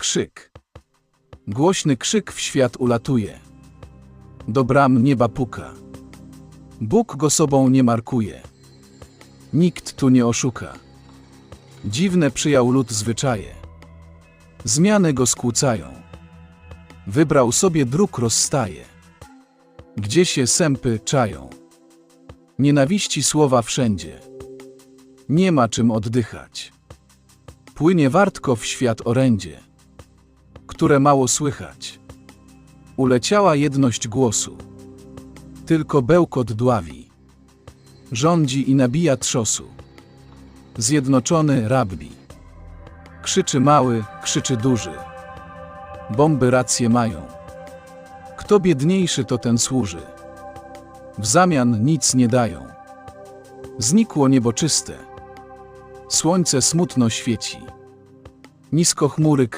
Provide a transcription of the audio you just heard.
Krzyk. Głośny krzyk w świat ulatuje. Do bram nieba puka. Bóg go sobą nie markuje. Nikt tu nie oszuka. Dziwne przyjął lud zwyczaje. Zmiany go skłócają. Wybrał sobie dróg rozstaje. Gdzie się sępy czają. Nienawiści słowa wszędzie. Nie ma czym oddychać. Płynie wartko w świat orędzie, które mało słychać. Uleciała jedność głosu. Tylko bełkot dławi. Rządzi i nabija trzosu. Zjednoczony rabbi. Krzyczy mały, krzyczy duży. Bomby racje mają. Kto biedniejszy, to ten służy. W zamian nic nie dają. Znikło niebo czyste. Słońce smutno świeci. Nisko chmury